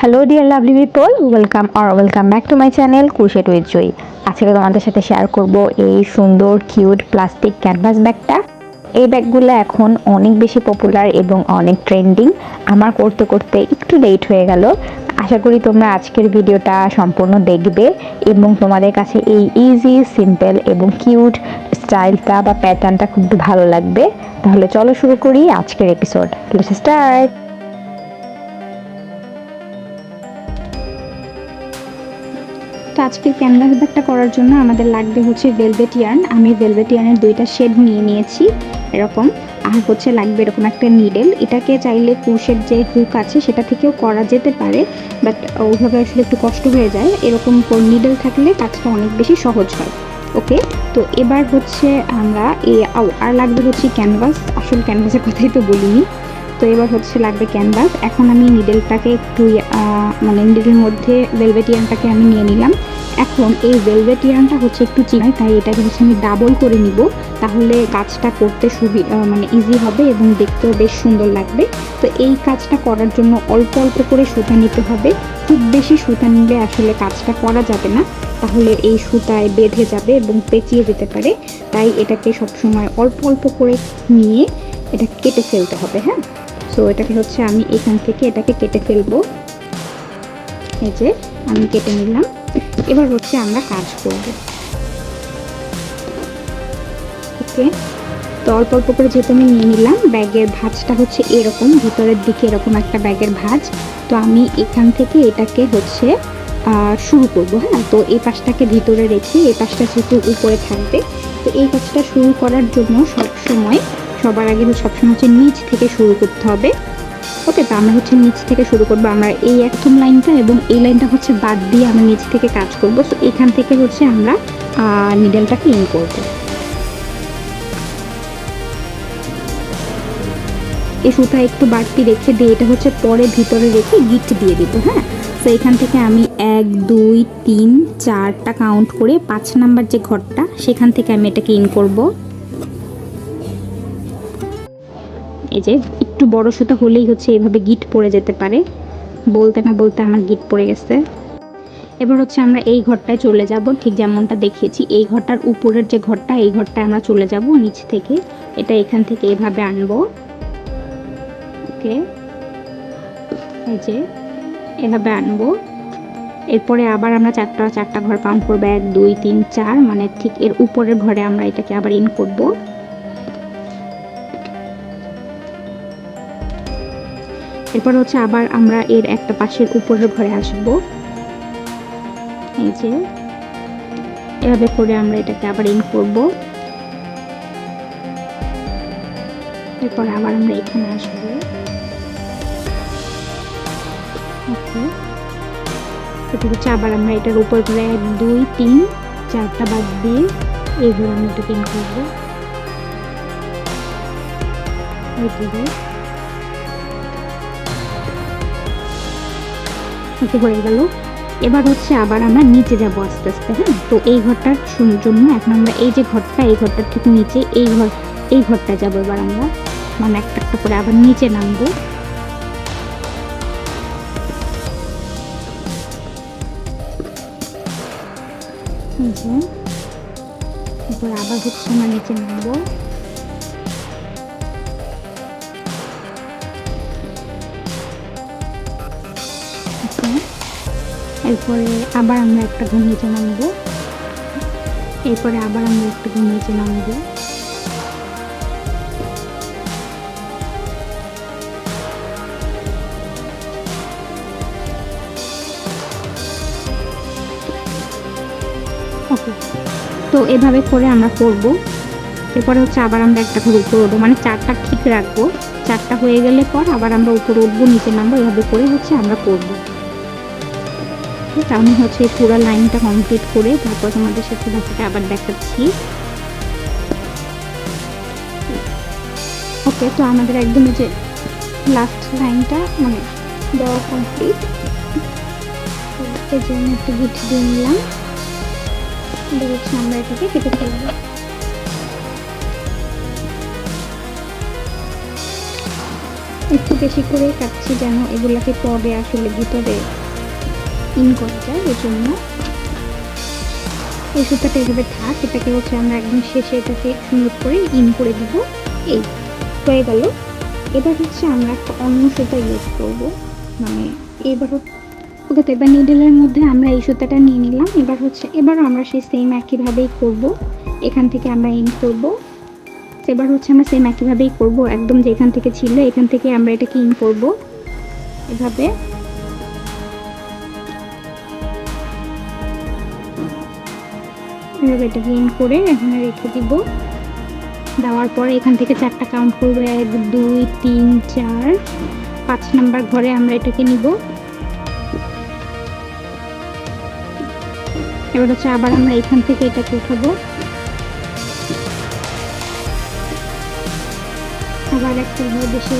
Hello dear lovely people welcome R welcome back to my channel crochet with Joyee আজকে তোমাদের সাথে share করব এই সুন্দর কিউট প্লাস্টিক ক্যানভাস ব্যাগটা এই ব্যাগগুলো এখন অনেক বেশি পপুলার এবং অনেক ট্রেন্ডিং আমার করতে করতে একটু লেট হয়ে গেল। আশা করি তোমরা আজকের ভিডিওটা সম্পূর্ণ দেখবে এবং তোমাদের কাছে এই ইজি সিম্পল এবং কিউট স্টাইলটা বা প্যাটার্নটা খুব ভালো লাগবে। তাহলে চলো শুরু করি আজকের এপিসোড স্টার্ট তো আজকের ক্যানভাস ব্যাগটা করার জন্য আমাদের লাগবে হচ্ছে ভেলভেট ইয়ার্ন আমি ভেলভেট ইয়ার্নের দুইটা শেড নিয়ে নিয়েছি, এরকম। আর হচ্ছে লাগবে এরকম একটা নিডেল এটাকে চাইলে কুশের যে হুক আছে সেটা থেকেও করা যেতে পারে বাট ওইভাবে আসলে একটু কষ্ট হয়ে যায়। এরকম নিডেল থাকলে কাজটা অনেক বেশি সহজ হয়। ওকে তো এবার হচ্ছে আমরা এ আর লাগবে হচ্ছে ক্যানভাস আসল ক্যানভাসের কথাই তো বলিনি। তো এবার হচ্ছে লাগবে ক্যানভাস এখন আমি নিডেলটাকে একটু মানে নিডেলের মধ্যে ভেলভেটিয়ানটাকে আমি নিয়ে নিলাম। এখন এই ভেলভেটিয়ানটা হচ্ছে একটু চিনাই তাই এটাকে হচ্ছে আমি ডাবল করে নিব। তাহলে কাজটা করতে সুবি মানে ইজি হবে এবং দেখতেও বেশ সুন্দর লাগবে। তো এই কাজটা করার জন্য অল্প অল্প করে সুতা নিতে হবে। খুব বেশি সুতা নিলে আসলে কাজটা করা যাবে না। তাহলে এই সুতায় বেঁধে যাবে এবং পেঁচিয়ে যেতে পারে। তাই এটাকে সবসময় অল্প অল্প করে নিয়ে এটা কেটে ফেলতে হবে হ্যাঁ? সো এটাকে হচ্ছে আমি এখান থেকে এটাকে কেটে ফেলব। এই যে আমি কেটে নিলাম। এবার হচ্ছে আমরা কাজ করব। ওকে। তো অল্প অল্প করে যেহেতু আমি নিয়ে নিলাম, ব্যাগের ভাঁজটা হচ্ছে এরকম, ভিতরের দিকে এরকম একটা ব্যাগের ভাঁজ। তো আমি এখান থেকে এটাকে হচ্ছে শুরু করব হ্যাঁ? তো এই পাশটাকে ভিতরে রেখে, এই পাশটা যেহেতু উপরে থাকবে, তো এই কাজটা শুরু করার জন্য সব সময় সবার আগে সবসময় হচ্ছে নিচ থেকে শুরু করতে হবে। ওকে, তো আমরা হচ্ছে নিচ থেকে শুরু করব। আমরা এই একদম লাইনটা এবং এই লাইনটা হচ্ছে বাদ দিয়ে আমরা নিচ থেকে কাজ করব। তো এখান থেকে হচ্ছে আমরা নিডেলটাকে ইন করব। এই সুতা একটু বাড়তি রেখে দিয়ে এটা হচ্ছে পরে ভিতরে রেখে গিট দিয়ে দিব হ্যাঁ? তো এখান থেকে আমি এক, দুই, তিন, চারটা কাউন্ট করে পাঁচ নাম্বার যে ঘরটা, সেখান থেকে আমি এটাকে ইন করব। এই যে একটু বড় সুতা হলেই হচ্ছে এইভাবে গিট পড়ে যেতে পারে। বলতে না বলতে আমার গিট পড়ে গেছে। এবার হচ্ছে আমরা এই ঘরটায় চলে যাব। ঠিক যেমনটা দেখিয়েছি, এই ঘরটার উপরের যে ঘরটা, এই ঘরটায় আমরা চলে যাব নিচ থেকে। এটা এখান থেকে এভাবে আনব। ওকে। এই যে এভাবে আনব। এরপরে আবার আমরা চারটা চারটা ঘর কাউন্ট করব। এক, দুই, তিন, চার মানে ঠিক এর উপরের ঘরে আমরা এটাকে আবার ইন করব। এরপর হচ্ছে আবার আমরা এর একটা পাশের উপরের ঘরে আসব। এই যে, এভাবে করে আমরা এটাকে আবার ইন করব। এরপর আবার আমরা এখানে আসব। ওকে। এটা হচ্ছে আবার আমরা এটার উপর করে এক, দুই, তিন, চারটা বাদ দিয়ে এইভাবে আমরা এটাকে ইন করব। এইভাবে এতে হয়ে গেল। এবার হচ্ছে আবার আমরা নিচে যাব আস্তে আস্তে হ্যাঁ? তো এই ঘরটার জন্য এখন আমরা এই যে ঘরটা, এই ঘরটার ঠিক নিচে এই ঘর, এই ঘরটা যাব এবার আমরা। মানে একটা একটা করে আবার নিচে নামবো। এরপর আবার হচ্ছে আমরা নিচে নামবো। এরপরে আবার আমরা একটা ঘর নিচে নামবো। এরপরে আবার আমরা একটা ঘর নিচে নামবো। ওকে, তো এভাবে করে আমরা করব। এরপরে হচ্ছে আবার আমরা একটা ঘর উপরে উঠবো। মানে চারটা ঠিক রাখব। চারটা হয়ে গেলে পর আবার আমরা উপরে উঠবো, নিচে নামবো। এভাবে করে হচ্ছে আমরা করব। আমি হচ্ছে পুরো লাইনটা কমপ্লিট করে তারপর তোমাদের সাথে বাকিটা আবার দেখাচ্ছি। ওকে তো আমাদের একদম এই যে লাস্ট লাইনটা মানে দেওয়া কমপ্লিট এই যে আমি একটু গিট দিয়ে নিলাম। হচ্ছে আমরা এটাকে কেটে ফেলব। একটু বেশি করে কাটছি যেন এগুলাকে পরে আসলে ভিতরে ইন করা যায় এই জন্য। এই সুতাটা এভাবে থাক, এটাকে হচ্ছে আমরা একদম শেষে এটাকে সুন্দর করে ইন করে দিব। এই হয়ে গেল। এবার হচ্ছে আমরা একটা অন্য সুতা ইউজ করব। মানে এবার ওকে তো এবার নিডেলের মধ্যে আমরা এই সুতাটা নিয়ে নিলাম। এবার হচ্ছে, এবারও আমরা সেই সেম একইভাবেই করব। এখান থেকে আমরা ইন করব। এবার হচ্ছে আমরা সেম একইভাবেই করব। একদম যেখান থেকে ছিল, এখান থেকে আমরা এটাকে ইন করব। এভাবে। এভাবে ইন করে এখানে রেখে দিব। দেওয়ার পরে এখান থেকে চারটা কাউন্ট করব। এক, দুই, তিন, চার, পাঁচ নাম্বার ঘরে আমরা এটাকে নিব। এবার হচ্ছে আবার আমরা এখান থেকে এটাকে উঠাবো। আবার একটা বেশি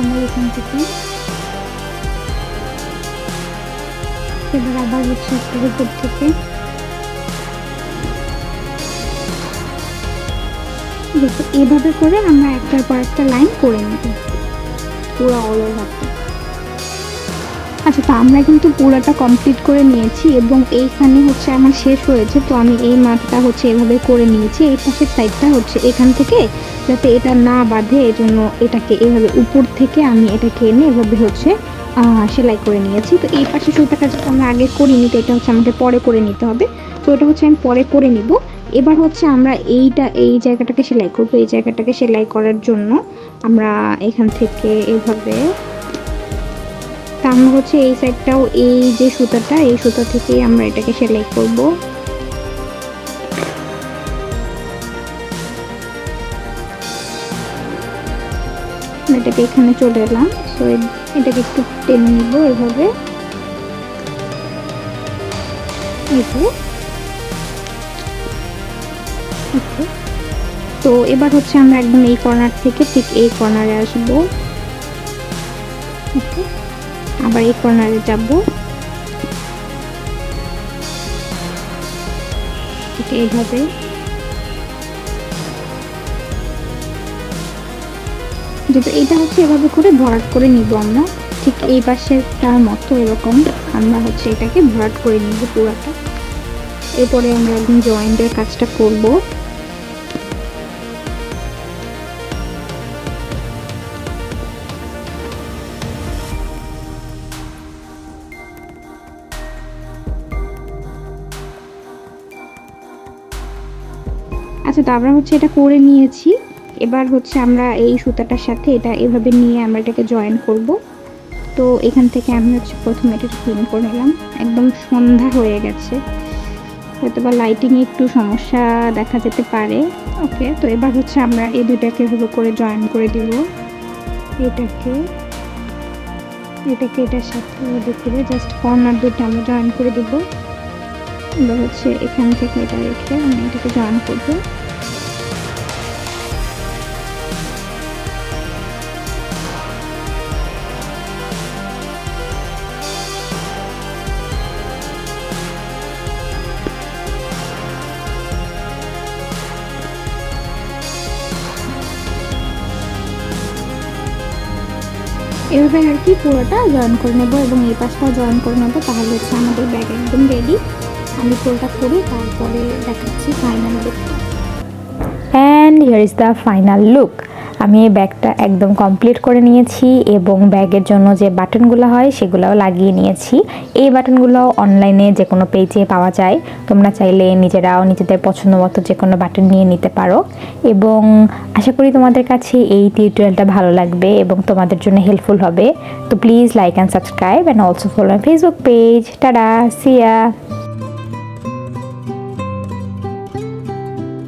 আমরা এখান থেকে এবার আবার হচ্ছে একটু উপর থেকে এভাবে করে আমরা একটার পর একটা লাইন করে নেব। পুরো অল ওভারটা আচ্ছা তো আমরা কিন্তু পুরোটা কমপ্লিট করে নিয়েছি এবং এইখানে হচ্ছে আমার শেষ হয়েছে, তো আমি এই মাঠটা হচ্ছে এভাবে করে নিয়েছি। এই পাশের সাইডটা হচ্ছে এখান থেকে, যাতে এটা না বাঁধে এই জন্য এটাকে এভাবে উপর থেকে আমি এটাকে এনে এভাবে হচ্ছে সেলাই করে নিয়েছি। তো এই পাশে সুতাটা যেটা আমরা আগে করিনি, তো এটা হচ্ছে আমাকে পরে করে নিতে হবে। তো এটা হচ্ছে আমি পরে করে নিব। এবার হচ্ছে আমরা এইটা, এই জায়গাটাকে সেলাই করব। এই জায়গাটাকে সেলাই করার জন্য আমরা এখান থেকে এভাবে আমরা হচ্ছে এই সাইডটাও এই যে সুতাটা, এই সুতা থেকেই আমরা এটাকে সেলাই করব। এটাকে এখানে চলে এলাম। তো এটাকে একটু টেনে নিব এভাবে। তো, এবার হচ্ছে আমরা একদম এই কর্নার থেকে ঠিক এই কর্নারে আসব। ওকে। আবার এই কর্নারে যাব এইভাবে যেটা এটা হচ্ছে এভাবে করে ভরাট করে নিব আমরা, ঠিক এই পাশেরটার মতো এরকম আমরা হচ্ছে এটাকে ভরাট করে নিব পুরাটা। এরপরে আমরা একদিন জয়েন্টের কাজটা করব। তো আমরা হচ্ছে এটা করে নিয়েছি। এবার হচ্ছে আমরা এই সুতাটার সাথে এটা এভাবে নিয়ে আমরা এটাকে জয়েন করব। তো এখান থেকে আমি হচ্ছে প্রথমে এটা ক্লিন করে নিলাম। একদম সন্ধ্যা হয়ে গেছে। হয়তো বা লাইটিংয়ে একটু সমস্যা দেখা যেতে পারে। ওকে তো এবার হচ্ছে আমরা এই দুটাকে এভাবে করে জয়েন করে দিব। এটাকে এটাকে এটার সাথে করে জাস্ট কর্নার দুটো আমরা জয়েন করে দিব। এবার হচ্ছে এখান থেকে এটা রেখে আমি এটাকে জয়েন করব। এভাবে আর কি পুরোটা জয়েন করে নেব এবং এই পাশটা জয়েন করে নেব। তাহলে হচ্ছে আমাদের ব্যাগ একদম রেডি আমি পুরোটা করি, তারপরে দেখাচ্ছি final look and here is the final look আমি এই ব্যাগটা একদম কমপ্লিট করে নিয়েছি এবং ব্যাগের জন্য যে বাটনগুলো হয় সেগুলোও লাগিয়ে নিয়েছি। এই বাটনগুলো অনলাইনে যে কোনো পেজে পাওয়া যায়। তোমরা চাইলে নিজেরাও নিজেদের পছন্দ মতো যে কোনো বাটন নিয়ে নিতে পারো। এবং আশা করি তোমাদের কাছে এই টিউটোরিয়ালটা ভালো লাগবে এবং তোমাদের জন্য হেল্পফুল হবে। তো please like and subscribe and also follow Facebook page tata see ya